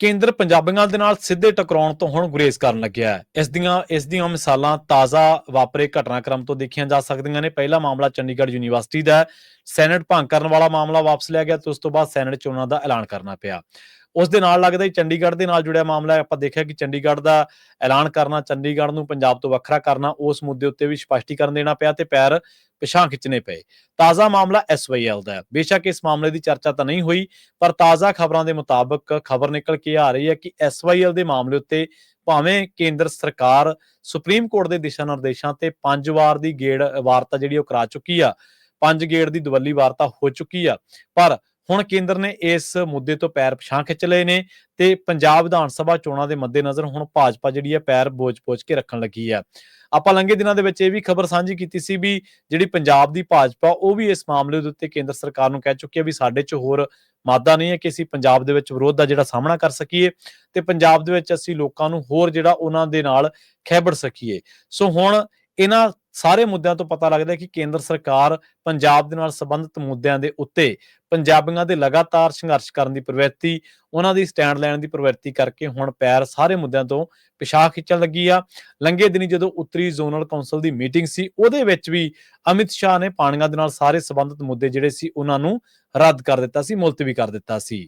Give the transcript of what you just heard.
ਕੇਂਦਰ ਪੰਜਾਬੀਆਂ ਦੇ ਨਾਲ ਸਿੱਧੇ ਟਕਰਾਉਣ ਤੋਂ ਹੁਣ ਗੁਰੇਜ਼ ਕਰਨ ਲੱਗਿਆ ਹੈ। ਇਸ ਦੀਆਂ ਇਸ ਦੀਆਂ ਮਿਸਾਲਾਂ ਤਾਜ਼ਾ ਵਾਪਰੇ ਘਟਨਾਕ੍ਰਮ ਤੋਂ ਦੇਖੀਆਂ ਜਾ ਸਕਦੀਆਂ ਨੇ। ਪਹਿਲਾ ਮਾਮਲਾ ਚੰਡੀਗੜ੍ਹ ਯੂਨੀਵਰਸਿਟੀ ਦਾ ਸੈਨੇਟ ਭੰਗ ਕਰਨ ਵਾਲਾ ਮਾਮਲਾ ਵਾਪਸ ਲਿਆ ਗਿਆ ਤੇ ਉਸ ਤੋਂ ਬਾਅਦ ਸੈਨੇਟ ਚੋਣਾਂ ਦਾ ਐਲਾਨ ਕਰਨਾ ਪਿਆ। ਉਸ ਦੇ ਨਾਲ ਲੱਗਦਾ ਚੰਡੀਗੜ੍ਹ ਦੇ ਨਾਲ ਜੁੜਿਆ ਮਾਮਲਾ ਆਪਾਂ ਦੇਖਿਆ ਕਿ ਚੰਡੀਗੜ੍ਹ ਦਾ ਐਲਾਨ ਕਰਨਾ, ਚੰਡੀਗੜ੍ਹ ਨੂੰ ਪੰਜਾਬ ਤੋਂ ਵੱਖਰਾ ਕਰਨਾ, ਉਸ ਮੁੱਦੇ ਉੱਤੇ ਵੀ ਸਪਸ਼ਟੀਕਰਨ ਦੇਣਾ ਪਿਆ ਤੇ ਪੈਰ ਪਿਛਾਂ ਖਿੱਚਣੇ ਪਏ। ਤਾਜ਼ਾ ਮਾਮਲਾ ਐਸਵਾਈਐਲ ਦਾ ਹੈ। ਬੇਸ਼ੱਕ ਇਸ ਮਾਮਲੇ ਦੀ ਚਰਚਾ ਤਾਂ ਨਹੀਂ ਹੋਈ, ਪਰ ਤਾਜ਼ਾ ਖਬਰਾਂ ਦੇ ਮੁਤਾਬਕ ਖਬਰ ਨਿਕਲ ਕੇ ਆ ਰਹੀ ਹੈ ਕਿ ਐਸਵਾਈਐਲ ਦੇ ਮਾਮਲੇ ਉੱਤੇ ਭਾਵੇਂ ਕੇਂਦਰ ਸਰਕਾਰ, ਸੁਪਰੀਮ ਕੋਰਟ ਦੇ ਦਿਸ਼ਾ ਨਿਰਦੇਸ਼ਾਂ ਤੇ ਪੰਜ ਵਾਰ ਦੀ ਗੇੜ ਵਾਰਤਾ ਜਿਹੜੀ ਉਹ ਕਰਾ ਚੁੱਕੀ ਆ, ਪੰਜ ਗੇੜ ਦੀ ਦਵੱਲੀ ਵਾਰਤਾ ਹੋ ਚੁੱਕੀ ਆ, ਪਰ ਹੁਣ ਕੇਂਦਰ ਨੇ ਇਸ ਮੁੱਦੇ ਤੋਂ ਪੈਰ ਪਛਾਂ ਖਿੱਚ ਲਏ ਨੇ ਤੇ ਪੰਜਾਬ ਵਿਧਾਨ ਸਭਾ ਚੋਣਾਂ ਦੇ ਮੱਦੇਨਜ਼ਰ ਹੁਣ ਭਾਜਪਾ ਜਿਹੜੀ ਹੈ ਪੈਰ ਬੋਝ-ਬੋਝ ਕੇ ਰੱਖਣ ਲੱਗੀ ਹੈ। ਆਪਾਂ ਲੰਘੇ ਦਿਨਾਂ ਦੇ ਵਿੱਚ ਇਹ ਵੀ ਖਬਰ ਸਾਂਝੀ ਕੀਤੀ ਸੀ ਵੀ ਜਿਹੜੀ ਪੰਜਾਬ ਦੀ ਭਾਜਪਾ, ਉਹ ਵੀ ਇਸ ਮਾਮਲੇ ਦੇ ਉੱਤੇ ਕੇਂਦਰ ਸਰਕਾਰ ਨੂੰ ਕਹਿ ਚੁੱਕੀ ਹੈ ਵੀ ਸਾਡੇ 'ਚ ਹੋਰ ਮਾਦਾ ਨਹੀਂ ਹੈ ਕਿ ਅਸੀਂ ਪੰਜਾਬ ਦੇ ਵਿੱਚ ਵਿਰੋਧ ਦਾ ਜਿਹੜਾ ਸਾਹਮਣਾ ਕਰ ਸਕੀਏ ਤੇ ਪੰਜਾਬ ਦੇ ਵਿੱਚ ਅਸੀਂ ਲੋਕਾਂ ਨੂੰ ਹੋਰ ਜਿਹੜਾ ਉਹਨਾਂ ਦੇ ਨਾਲ ਖੈਬੜ ਸਕੀਏ। ਸੋ ਹੁਣ ਇਹਨਾਂ ਸਾਰੇ ਮੁੱਦਿਆਂ ਤੋਂ ਪਤਾ ਲੱਗਦਾ ਹੈ ਕਿ ਕੇਂਦਰ ਸਰਕਾਰ ਪੰਜਾਬ ਦੇ ਨਾਲ ਸੰਬੰਧਿਤ ਮੁੱਦਿਆਂ ਦੇ ਉੱਤੇ ਪੰਜਾਬੀਆਂ ਦੇ ਲਗਾਤਾਰ ਸੰਘਰਸ਼ ਕਰਨ ਦੀ ਪ੍ਰਵਿਰਤੀ, ਉਹਨਾਂ ਦੀ ਸਟੈਂਡ ਲੈਣ ਦੀ ਪ੍ਰਵਿਰਤੀ ਕਰਕੇ ਹੁਣ ਪੈਰ ਸਾਰੇ ਮੁੱਦਿਆਂ ਤੋਂ ਪਿਛਾਹ ਖਿੱਚਣ ਲੱਗੀ ਆ। ਲੰਘੇ ਦਿਨੀ ਜਦੋਂ ਉੱਤਰੀ ਜ਼ੋਨਲ ਕੌਂਸਲ ਦੀ ਮੀਟਿੰਗ ਸੀ, ਉਹਦੇ ਵਿੱਚ ਵੀ ਅਮਿਤ ਸ਼ਾਹ ਨੇ ਪਾਣੀਆਂ ਦੇ ਨਾਲ ਸਾਰੇ ਸੰਬੰਧਿਤ ਮੁੱਦੇ ਜਿਹੜੇ ਸੀ, ਉਹਨਾਂ ਨੂੰ ਰੱਦ ਕਰ ਦਿੱਤਾ ਸੀ, ਮੁਲਤਵੀ ਕਰ ਦਿੱਤਾ ਸੀ।